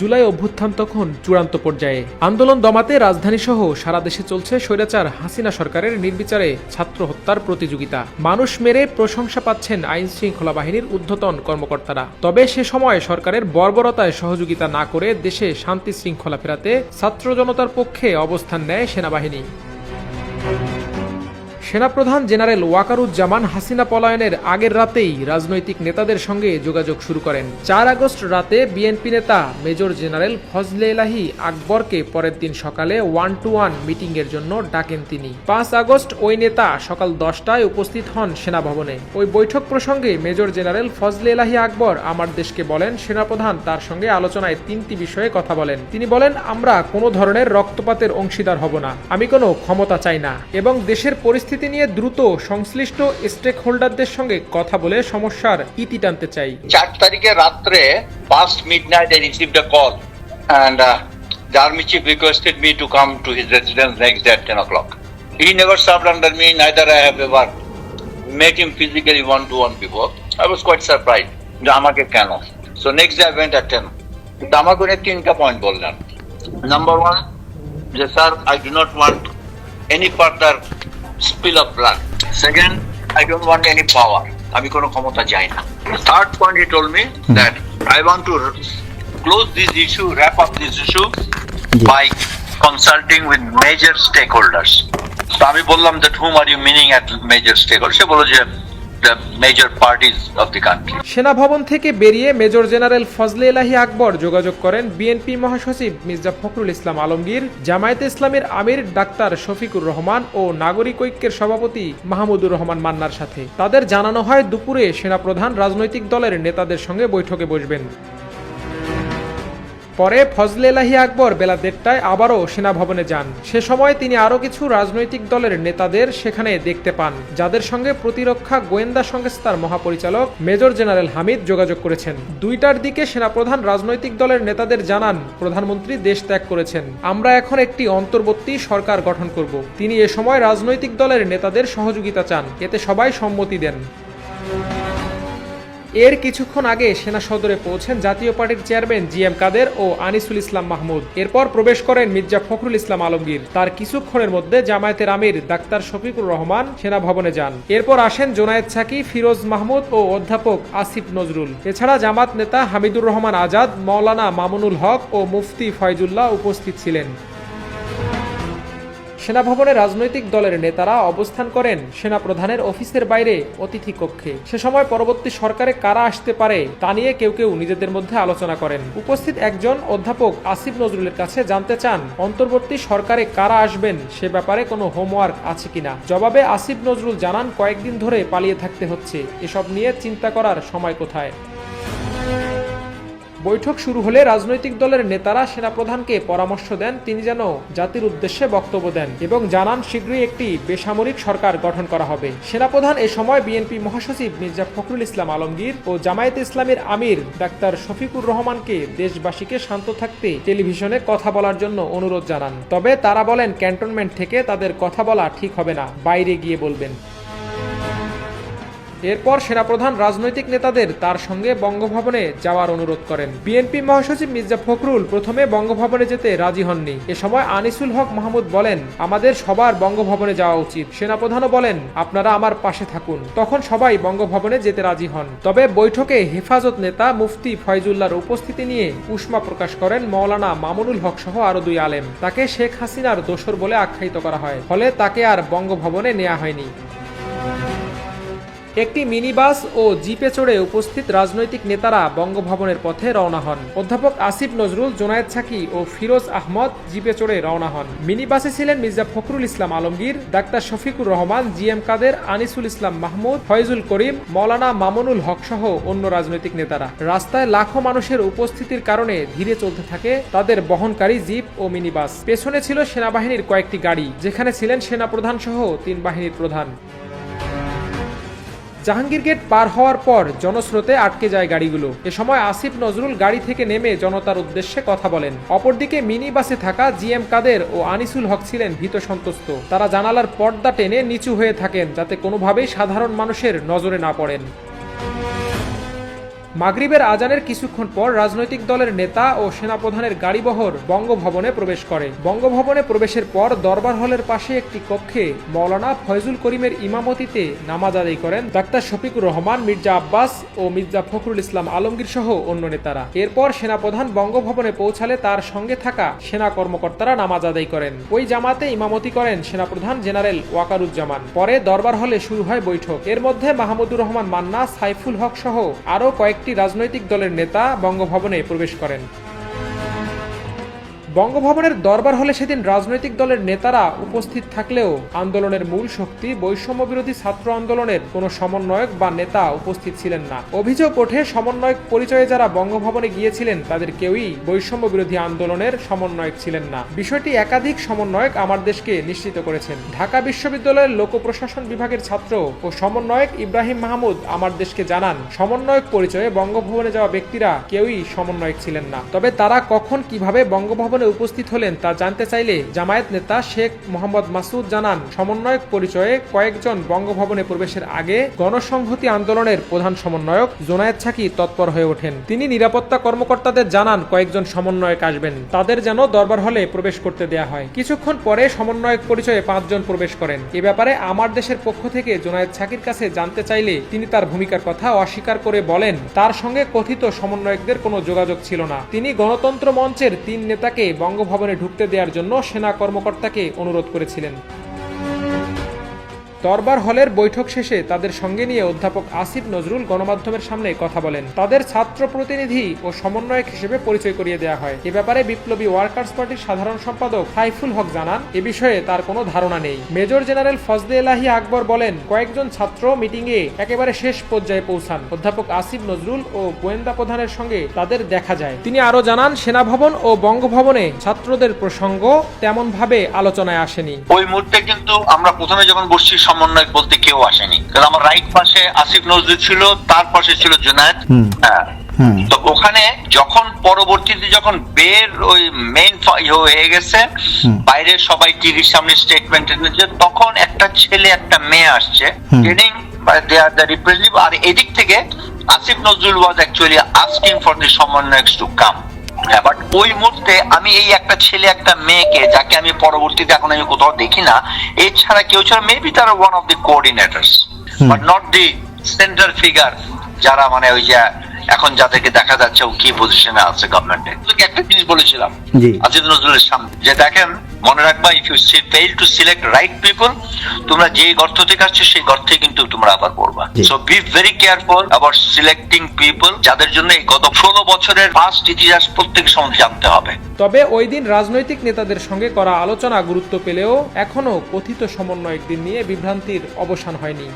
জুলাই অভ্যুত্থান তখন চূড়ান্ত পর্যায়ে। আন্দোলন দমাতে রাজধানী সহ সারা দেশে চলছে স্বৈরাচার, হাসিনা সরকারের নির্বিচারে ছাত্র হত্যার প্রতিযোগিতা। মানুষ মেরে প্রশংসা পাচ্ছেন আইন শৃঙ্খলা বাহিনীর ঊর্ধ্বতন কর্মকর্তারা। তবে সে সময় সরকারের বর্বরতায় সহযোগিতা না করে দেশে শান্তি শৃঙ্খলা ফেরাতে ছাত্র জনতার পক্ষে অবস্থান নেয় সেনাবাহিনী। সেনাপ্রধান জেনারেল ওয়াকারুজ্জামান হাসিনা পলায়নের আগের রাতেই রাজনৈতিক নেতাদের সঙ্গে যোগাযোগ শুরু করেন। চার আগস্ট রাতে বিএনপি নেতা মেজর জেনারেল ফজলে এলাহি আকবরকে পরের দিন সকালে ওয়ান টু ওয়ান মিটিংয়ের জন্য ডাকেন তিনি। পাঁচ আগস্ট ওই নেতা সকাল দশটায় উপস্থিত হন সেনাভবনে। ওই বৈঠক প্রসঙ্গে মেজর জেনারেল ফজলে এলাহি আকবর আমার দেশকে বলেন, সেনাপ্রধান তার সঙ্গে আলোচনায় তিনটি বিষয়ে কথা বলেন। তিনি বলেন, আমরা কোনো ধরনের রক্তপাতের অংশীদার হব না। আমি কোনো ক্ষমতা চাই না এবং দেশের পরিস্থিতি নিয়ে দ্রুত সংশ্লিষ্ট স্টেক হোল্ডারদের সঙ্গে কথা বলে সমস্যার ইতি টানতে চাই চার তারিখে রাত্রে past midnight I received a call and uh, the army chief requested me to come to his residence next day at 10 o'clock. He never served under me, neither I have ever met him physically one to one before. I was quite surprised. যে আমাকে কেন so next day I went at ten কিন্তু আমাকে উনি তিনটা point বললেন number one যে sir I do not want any further spill of blood second I don't want any power আমি কোনো ক্ষমতা চাই না। Third point he told me that I want to close this issue wrap up this issue by consulting with major stakeholders তো আমি বললাম that hmm are you meaning at major stakeholder সে বলো যে সেনা ভবন থেকে বেরিয়ে মেজর জেনারেল ফজলে এলাহি আকবর যোগাযোগ করেন বিএনপি মহাসচিব মির্জা ফখরুল ইসলাম আলমগীর, জামায়াতে ইসলামের আমির ডাক্তার শফিকুর রহমান ও নাগরিক ঐক্যের সভাপতি মাহমুদুর রহমান মান্নার সাথে। তাদের জানানো হয়, দুপুরে সেনাপ্রধান রাজনৈতিক দলের নেতাদের সঙ্গে বৈঠকে বসবেন। পরে ফজলে এলাহি আকবর বেলা দেড়টায় আবারও সেনা ভবনে যান। সে সময় তিনি আরও কিছু রাজনৈতিক দলের নেতাদের সেখানে দেখতে পান, যাদের সঙ্গে প্রতিরক্ষা গোয়েন্দা সংস্থার মহাপরিচালক মেজর জেনারেল হামিদ যোগাযোগ করেছেন। দুইটার দিকে সেনাপ্রধান রাজনৈতিক দলের নেতাদের জানান, প্রধানমন্ত্রী দেশ ত্যাগ করেছেন। আমরা এখন একটি অন্তর্বর্তী সরকার গঠন করব। তিনি এ সময় রাজনৈতিক দলের নেতাদের সহযোগিতা চান। এতে সবাই সম্মতি দেন। এর কিছুক্ষণ আগে সেনা সদরে পৌঁছেন জাতীয় পার্টির চেয়ারম্যান জি এম কাদের ও আনিসুল ইসলাম মাহমুদ। এরপর প্রবেশ করেন মির্জা ফখরুল ইসলাম আলমগীর। তার কিছুক্ষণের মধ্যে জামায়াতের আমির ডাক্তার শফিকুর রহমান সেনা ভবনে যান। এরপর আসেন জোনায়েদ সাকি, ফিরোজ মাহমুদ ও অধ্যাপক আসিফ নজরুল। এছাড়া জামাত নেতা হামিদুর রহমান আজাদ, মৌলানা মামুনুল হক ও মুফতি ফয়জুল্লাহ উপস্থিত ছিলেন। সেনাভবনে রাজনৈতিক দলের নেতারা অবস্থান করেন সেনাপ্রধানের অফিসের বাইরে অতিথি কক্ষে। সে সময় পরবর্তী সরকারে কারা আসতে পারে তা নিয়ে কেউ কেউ নিজেদের মধ্যে আলোচনা করেন। উপস্থিত একজন অধ্যাপক আসিফ নজরুলের কাছে জানতে চান, অন্তর্বর্তী সরকারে কারা আসবেন সে ব্যাপারে কোনো হোমওয়ার্ক আছে কিনা? জবাবে আসিফ নজরুল জানান, কয়েকদিন ধরে পালিয়ে থাকতে হচ্ছে। এসব নিয়ে চিন্তা করার সময় কোথায়? বৈঠক শুরু হলে রাজনৈতিক দলের নেতারা সেনাপ্রধানকে পরামর্শ দেন, তিনি যেন জাতির উদ্দেশ্যে বক্তব্য দেন এবং জানান, শীঘ্রই একটি বেসামরিক সরকার গঠন করা হবে। সেনাপ্রধান এ সময় বিএনপি মহাসচিব মির্জা ফখরুল ইসলাম আলমগীর ও জামায়াতে ইসলামের আমির ডাক্তার শফিকুর রহমানকে দেশবাসীকে শান্ত থাকতে টেলিভিশনে কথা বলার জন্য অনুরোধ জানান। তবে তারা বলেন, ক্যান্টনমেন্ট থেকে তাদের কথা বলা ঠিক হবে না। বাইরে গিয়ে বলবেন। এরপর সেনাপ্রধান রাজনৈতিক নেতাদের তার সঙ্গে বঙ্গভবনে যাওয়ার অনুরোধ করেন। বিএনপি মহাসচিব মির্জা ফখরুল প্রথমে বঙ্গভবনে যেতে রাজি হননি। এ সময় আনিসুল হক মাহমুদ বলেন, আমাদের সবার বঙ্গভবনে যাওয়া উচিত। সেনাপ্রধানও বলেন, আপনারা আমার পাশে থাকুন। তখন সবাই বঙ্গভবনে যেতে রাজি হন। তবে বৈঠকে হেফাজত নেতা মুফতি ফয়জুল্লাহর উপস্থিতি নিয়ে উষ্মা প্রকাশ করেন মৌলানা মামুনুল হক সহ আরও দুই আলেম। তাকে শেখ হাসিনার দোসর বলে আখ্যায়িত করা হয়। ফলে তাকে আর বঙ্গভবনে নেওয়া হয়নি। একটি মিনি বাস ও জিপে চড়ে উপস্থিত রাজনৈতিক নেতারা বঙ্গভবনের পথে রওনা হন। অধ্যাপক আসিফ নজরুল, জোনায়েদ সাকি ও ফিরোজ আহমদ জিপে চড়ে রওনা হন। মিনি বাসে ছিলেন Mirza Fakhrul Islam Alamgir, doctor Shafiqur Rahman G M Quader, Anisul Islam Mahmud, Faizul Karim, মৌলানা মামুনুল হক সহ অন্য রাজনৈতিক নেতারা। রাস্তায় লাখো মানুষের উপস্থিতির কারণে ধীরে চলতে থাকে তাদের বহনকারী জিপ ও মিনি বাস পেছনে ছিল সেনাবাহিনীর কয়েকটি গাড়ি, যেখানে ছিলেন সেনাপ্রধান সহ তিন বাহিনীর প্রধান। জাহাঙ্গীর গেট পার হওয়ার পর জনস্রোতে আটকে যায় গাড়িগুলো। এ সময় আসিফ নজরুল গাড়ি থেকে নেমে জনতার উদ্দেশ্যে কথা বলেন। অপরদিকে মিনি বাসে থাকা জি এম কাদের ও আনিসুল হক ছিলেন ভীত সন্তুষ্ট তারা জানালার পর্দা টেনে নিচু হয়ে থাকেন যাতে কোনোভাবেই সাধারণ মানুষের নজরে না পড়েন। মাগরিবের আজানের কিছুক্ষণ পর রাজনৈতিক দলের নেতা ও সেনাপ্রধানের গাড়িবহর বঙ্গভবনে প্রবেশ করে। বঙ্গভবনে প্রবেশের পর দরবার হলের পাশে একটি কক্ষে মৌলানা ফয়জুল করিমের ইমামতিতে নামাজ আদায় করেন ডাক্তার শফিকুর রহমান, মির্জা আব্বাস ও মির্জা ফখরুল ইসলাম আলমগীর সহ অন্য নেতারা। এরপর সেনাপ্রধান বঙ্গভবনে পৌঁছালে তার সঙ্গে থাকা সেনা কর্মকর্তারা নামাজ আদায় করেন। ওই জামাতে ইমামতি করেন সেনাপ্রধান জেনারেল ওয়াকারুজ্জামান। পরে দরবার হলে শুরু হয় বৈঠক। এর মধ্যে মাহমুদুর রহমান মান্না, সাইফুল হক সহ আরও কয়েকটি রাজনৈতিক দলের নেতা বঙ্গভবনে প্রবেশ করেন। বঙ্গভবনের দরবার হলে সেদিন রাজনৈতিক দলের নেতারা উপস্থিত থাকলেও আন্দোলনের মূল শক্তি বৈষম্য বিরোধী ছাত্র আন্দোলনের কোনো সমন্বয়ক বা নেতা উপস্থিত ছিলেন না। অভিযোগ ওঠে, সমন্বয়ক পরিচয়ে যারা বঙ্গভবনে গিয়েছিলেন, তাদের কেউই বৈষম্য বিরোধী আন্দোলনের সমন্বয়ক ছিলেন না। বিষয়টি একাধিক সমন্বয়ক আমার দেশকে নিশ্চিত করেছেন। ঢাকা বিশ্ববিদ্যালয়ের লোক প্রশাসন বিভাগের ছাত্র ও সমন্বয়ক ইব্রাহিম মাহমুদ আমার দেশকে জানান, সমন্বয়ক পরিচয়ে বঙ্গভবনে যাওয়া ব্যক্তিরা কেউই সমন্বয়ক ছিলেন না। তবে তারা কখন কীভাবে বঙ্গভবনে উপস্থিত হলেন তা জানতে চাইলে জামায়াত নেতা শেখ মোহাম্মদ মাসুদ জানান, সমন্বয়ক পরিচয়ে কয়েকজন বঙ্গভবনে প্রবেশের আগে গণসংহতি আন্দোলনের প্রধান সমন্বয়ক জোনায়েদ ছাকি তৎপর হয়ে ওঠেন। তিনি নিরাপত্তা কর্মকর্তাদের জানান, কয়েকজন সমন্বয়ক আসবেন। তাদের যেন দরবার হলে প্রবেশ করতে দেয়া হয়। কিছুক্ষণ পরে সমন্বয়ক পরিচয়ে পাঁচজন প্রবেশ করেন। এ ব্যাপারে আমার দেশের পক্ষ থেকে জোনায়েদ ছাকির কাছে জানতে চাইলে তিনি তার ভূমিকার কথা অস্বীকার করে বলেন, তার সঙ্গে কথিত সমন্বয়কদের কোনো যোগাযোগ ছিল না। তিনি গণতন্ত্র মঞ্চের তিন নেতাকে বঙ্গভবনে ঢুকতে দেওয়ার জন্য সেনা কর্মকর্তাকে অনুরোধ করেছিলেন। দরবার হলের বৈঠক শেষে তাদের সঙ্গে নিয়ে অধ্যাপক আসিফ নজরুল গণমাধ্যমের সামনে কথা বলেন। তাদের ছাত্র প্রতিনিধি ও সমন্বয়ক হিসেবে পরিচয় করিয়ে দেওয়া হয়। এ ব্যাপারে বিপ্লবী ওয়ার্কার্স পার্টির সাধারণ সম্পাদক সাইফুল হক জানান, এ বিষয়ে তার কোনো ধারণা নেই। মেজর জেনারেল ফজলে এলাহি আকবর বলেন, কয়েকজন ছাত্র মিটিংয়ে একেবারে শেষ পর্যায়ে পৌঁছান। অধ্যাপক আসিফ নজরুল ও গোয়েন্দা প্রধানের সঙ্গে তাদের দেখা যায়। তিনি আরও জানান, সেনাভবন ও বঙ্গভবনে ছাত্রদের প্রসঙ্গ তেমনভাবে আলোচনায় আসেনি। ওই মুহূর্তে কিন্তু আমরা প্রথমে যখন বসছি সমন্বয়ক বলতে কেউ আসেনি। কারণ আমার রাইট পাশে আসিফ নজরুল ছিল তার পাশে ছিল জুনায়েদ। হ্যাঁ। তো ওখানে যখন পরবর্তীতে যখন বের ওই মেইন হয়ে গেছে বাইরে সবাই টিভির সামনে স্টেটমেন্ট এনেছে তখন একটা ছেলে একটা মেয়ে আসছে। Training they are the representative আর এদিক থেকে Asif Nazrul was actually asking for the সমন্বয়ক টু কাম হ্যাঁ বাট ওই মুহূর্তে আমি এই একটা ছেলে একটা মেয়েকে যাকে আমি পরবর্তীতে এখন আমি কোথাও দেখি না এছাড়া কেউ ছাড়া মেবি তারা one of the coordinators but not the centre figure যারা মানে ওই যে এখন যাদেরকে দেখা যাচ্ছে ও কি পজিশনে আছে গভর্নমেন্টে একটা জিনিস বলেছিলাম আজিদ নজরুলের সামনে যে দেখেন মনে রাখবা if you fail to select right people তোমরা যে গর্ত থেকে আসছো সেই গর্তে কিন্তু তোমরা আবার পড়বা। So be very careful about selecting people যাদের জন্য এই গত ষোলো বছরের পাস্ট ইতিহাস প্রত্যেক সময় জানতে হবে। তবে ওই দিন রাজনৈতিক নেতাদের সঙ্গে করা আলোচনা গুরুত্ব পেলেও এখনও কথিত সমন্বয়কদের নিয়ে বিভ্রান্তির অবসান হয়নি।